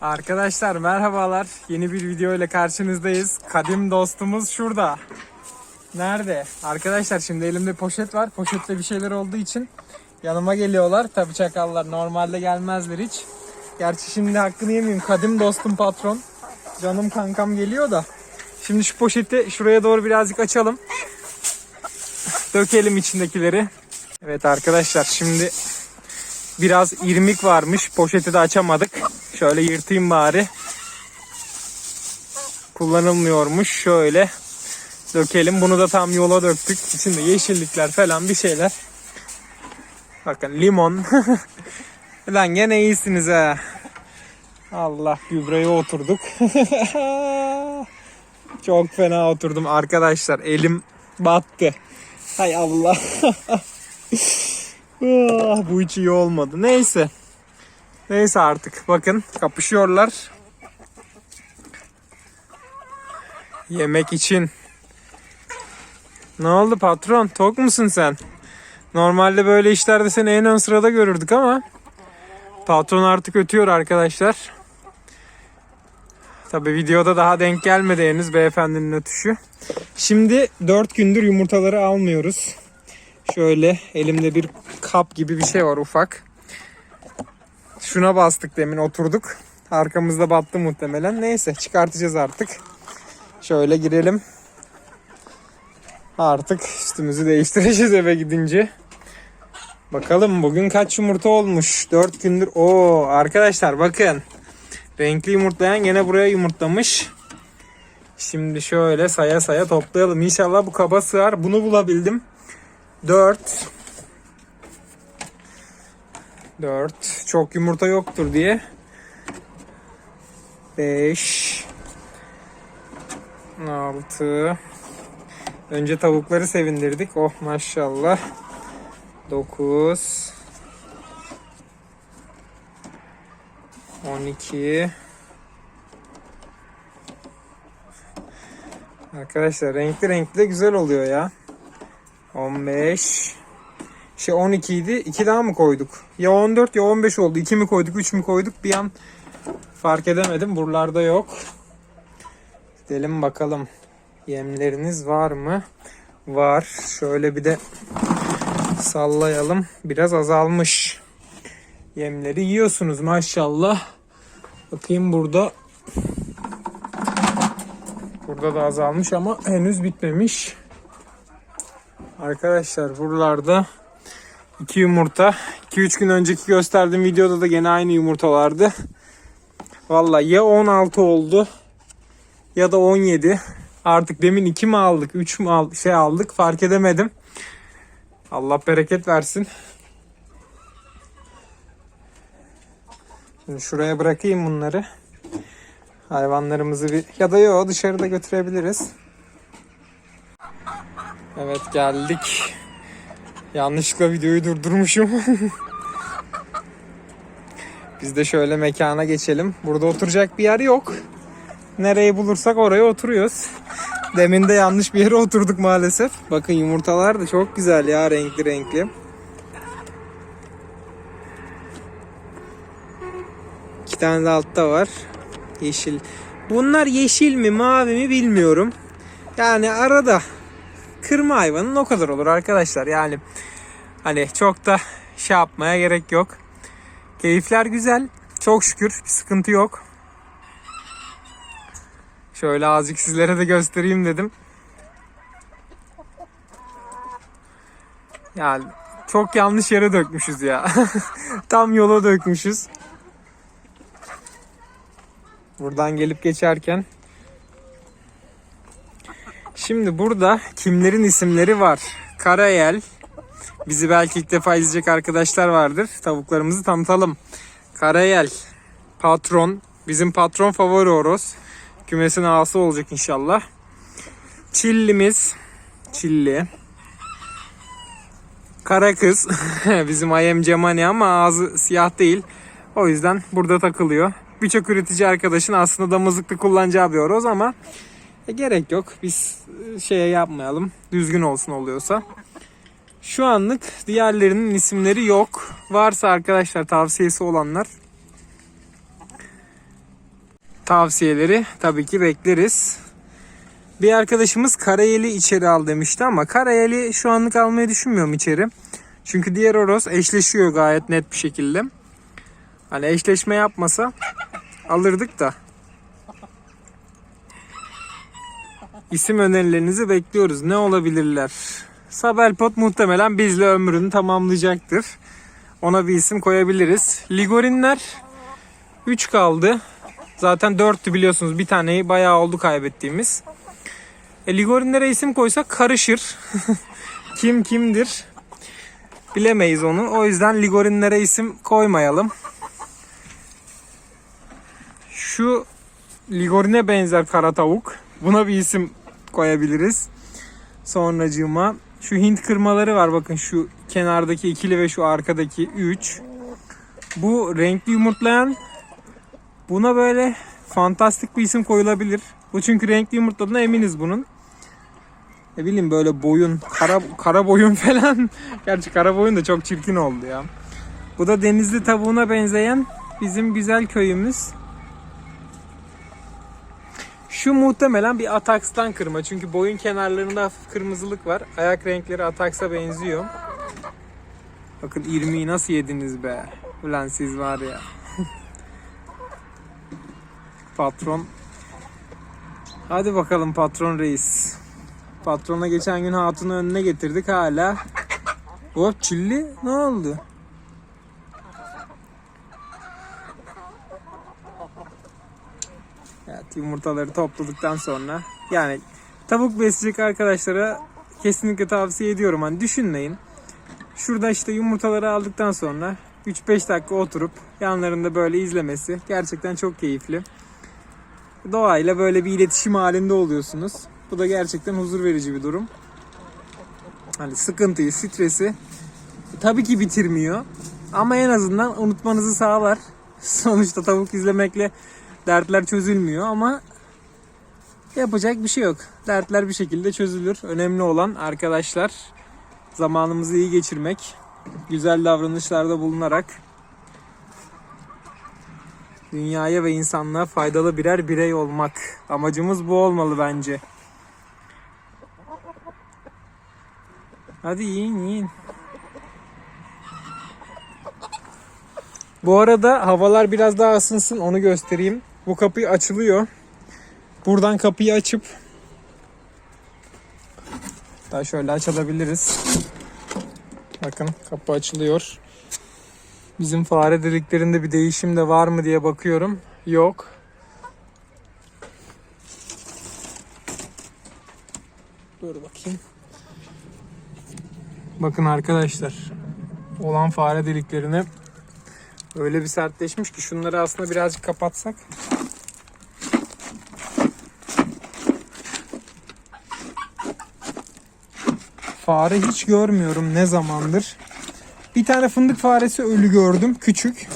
Arkadaşlar merhabalar. Yeni bir video ile karşınızdayız. Kadim dostumuz şurada. Nerede? Arkadaşlar şimdi elimde poşet var. Poşette bir şeyler olduğu için yanıma geliyorlar. Tabii çakallar normalde gelmezler hiç. Gerçi şimdi hakkını yemeyeyim. Kadim dostum patron. Canım kankam geliyor da. Şimdi şu poşeti şuraya doğru birazcık açalım. Dökelim içindekileri. Evet arkadaşlar şimdi biraz irmik varmış. Poşeti de açamadık. Şöyle yırtayım bari. Kullanılmıyormuş. Şöyle dökelim. Bunu da tam yola döktük. İçinde yeşillikler falan bir şeyler. Bakın limon. Lan gene iyisiniz ha. Allah gübreye oturduk. Çok fena oturdum arkadaşlar. Elim battı. Hay Allah. Ah, bu hiç iyi olmadı. Neyse. Neyse artık. Bakın kapışıyorlar. Yemek için. Ne oldu patron? Tok musun sen? Normalde böyle işlerde seni en ön sırada görürdük ama patron artık ötüyor arkadaşlar. Tabi videoda daha denk gelmedi henüz beyefendinin ötüşü. Şimdi 4 gündür yumurtaları almıyoruz. Şöyle elimde bir kap gibi bir şey var ufak. Şuna bastık demin oturduk. Arkamızda battı muhtemelen. Neyse çıkartacağız artık. Şöyle girelim. Artık üstümüzü değiştireceğiz eve gidince. Bakalım bugün kaç yumurta olmuş? 4 gündür. Oo arkadaşlar bakın. Renkli yumurtlayan gene buraya yumurtlamış. Şimdi şöyle saya saya toplayalım. İnşallah bu kaba sığar. Bunu bulabildim. 4 4 çok yumurta yoktur diye. 5 6 Önce tavukları sevindirdik. Oh maşallah. 9 12 Arkadaşlar renkli renkli de güzel oluyor ya. 15 şey 12 idi. 2 daha mı koyduk? Ya 14 ya 15 oldu. 2 mi koyduk 3 mü koyduk bir an fark edemedim. Buralarda yok. Gidelim bakalım. Yemleriniz var mı? Var. Şöyle bir de sallayalım. Biraz azalmış. Yemleri yiyorsunuz maşallah. Bakayım burada. Burada da azalmış ama henüz bitmemiş. Arkadaşlar buralarda iki yumurta. 2-3 gün önceki gösterdiğim videoda da gene aynı yumurtalardı. Valla ya 16 oldu ya da 17. Artık demin 2 mi aldık 3 mü aldık, şey aldık fark edemedim. Allah bereket versin. Şimdi şuraya bırakayım bunları. Hayvanlarımızı bir ya da yok dışarıda götürebiliriz. Evet geldik. Yanlışlıkla videoyu durdurmuşum. Biz de şöyle mekana geçelim. Burada oturacak bir yer yok. Nereyi bulursak oraya oturuyoruz. Demin de yanlış bir yere oturduk maalesef. Bakın yumurtalar da çok güzel ya renkli renkli. İki tane de altta var. Yeşil. Bunlar yeşil mi mavi mi bilmiyorum. Yani arada kırma hayvanın o kadar olur arkadaşlar. Yani hani çok da şey yapmaya gerek yok. Keyifler güzel. Çok şükür bir sıkıntı yok. Şöyle azıcık sizlere de göstereyim dedim. Yani çok yanlış yere dökmüşüz ya. Tam yola dökmüşüz. Buradan gelip geçerken Şimdi burada kimlerin isimleri var? Karayel. Bizi belki ilk defa izleyecek arkadaşlar vardır. Tavuklarımızı tanıtalım. Karayel. Patron. Bizim patron favori horoz. Kümesin ağası olacak inşallah. Çillimiz. Çilli. Kara kız. Bizim Ayem Cemani ama ağzı siyah değil. O yüzden burada takılıyor. Birçok üretici arkadaşın aslında damızlıkta kullanacağı bir horoz ama e, gerek yok. Biz e, şeye yapmayalım. Düzgün olsun oluyorsa. Şu anlık diğerlerinin isimleri yok. Varsa arkadaşlar tavsiyesi olanlar tavsiyeleri tabii ki bekleriz. Bir arkadaşımız karayeli içeri al demişti ama karayeli şu anlık almayı düşünmüyorum içeri. Çünkü diğer horoz eşleşiyor gayet net bir şekilde. Hani eşleşme yapmasa alırdık da. İsim önerilerinizi bekliyoruz. Ne olabilirler? Sabelpot muhtemelen bizle ömrünü tamamlayacaktır. Ona bir isim koyabiliriz. Ligorinler 3 kaldı. Zaten 4'tü biliyorsunuz. Bir taneyi bayağı oldu kaybettiğimiz. E, Ligorinlere isim koysak karışır. Kim kimdir? Bilemeyiz onu. O yüzden Ligorinlere isim koymayalım. Şu Ligorine benzer kara tavuk. Buna bir isim koyabiliriz. Sonracığıma şu Hint kırmaları var bakın şu kenardaki ikili ve şu arkadaki 3. Bu renkli yumurtlayan buna böyle fantastik bir isim koyulabilir. Bu çünkü renkli yumurtladığına eminiz bunun. Ne bileyim böyle boyun, kara, kara boyun falan. Gerçi kara boyun da çok çirkin oldu ya. Bu da denizli tavuğuna benzeyen bizim güzel köyümüz. Şu muhtemelen bir Atax'tan kırma. Çünkü boyun kenarlarında hafif kırmızılık var. Ayak renkleri Atax'a benziyor. Bakın irmiği nasıl yediniz be. Ulan siz var ya. Patron. Hadi bakalım patron reis. Patrona geçen gün hatunu önüne getirdik hala. Hop çilli ne oldu? Evet yumurtaları topladıktan sonra yani tavuk besleyecek arkadaşlara kesinlikle tavsiye ediyorum. Hani düşünmeyin. Şurada işte yumurtaları aldıktan sonra 3-5 dakika oturup yanlarında böyle izlemesi gerçekten çok keyifli. Doğayla böyle bir iletişim halinde oluyorsunuz. Bu da gerçekten huzur verici bir durum. Hani sıkıntıyı, stresi tabii ki bitirmiyor. Ama en azından unutmanızı sağlar. Sonuçta tavuk izlemekle dertler çözülmüyor ama yapacak bir şey yok. Dertler bir şekilde çözülür. Önemli olan arkadaşlar zamanımızı iyi geçirmek, güzel davranışlarda bulunarak dünyaya ve insanlığa faydalı birer birey olmak. Amacımız bu olmalı bence. Hadi yiyin yiyin. Bu arada havalar biraz daha ısınsın onu göstereyim. Bu kapı açılıyor. Buradan kapıyı açıp daha şöyle açabiliriz. Bakın kapı açılıyor. Bizim fare deliklerinde bir değişim de var mı diye bakıyorum. Yok. Dur bakayım. Bakın arkadaşlar. Olan fare deliklerini öyle bir sertleşmiş ki şunları aslında birazcık kapatsak. Fare hiç görmüyorum ne zamandır. Bir tane fındık faresi ölü gördüm. Küçük.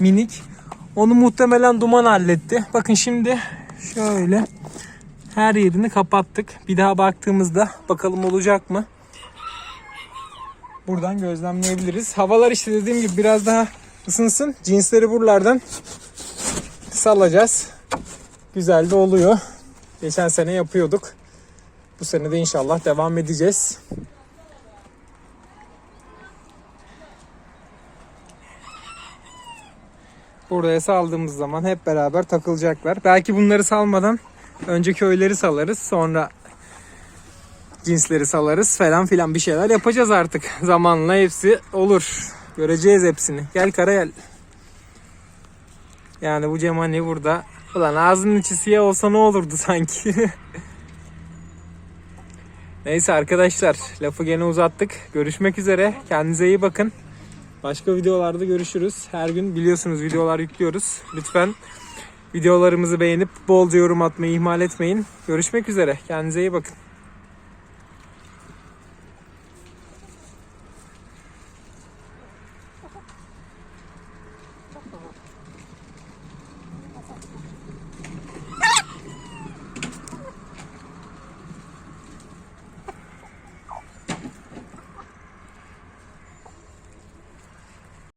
Minik. Onu muhtemelen duman halletti. Bakın şimdi şöyle her yerini kapattık. Bir daha baktığımızda bakalım olacak mı? Buradan gözlemleyebiliriz. Havalar işte dediğim gibi biraz daha ısınsın. Cinsleri buralardan salacağız. Güzel de oluyor. Geçen sene yapıyorduk. Bu sene de inşallah devam edeceğiz. Buraya saldığımız zaman hep beraber takılacaklar. Belki bunları salmadan önce köyleri salarız. Sonra cinsleri salarız falan filan bir şeyler yapacağız artık. Zamanla hepsi olur. Göreceğiz hepsini. Gel Karayel. Yani bu Cemani burada. Ulan ağzının içi siyah olsa ne olurdu sanki. Neyse arkadaşlar lafı gene uzattık. Görüşmek üzere. Kendinize iyi bakın. Başka videolarda görüşürüz. Her gün biliyorsunuz videolar yüklüyoruz. Lütfen videolarımızı beğenip bolca yorum atmayı ihmal etmeyin. Görüşmek üzere. Kendinize iyi bakın.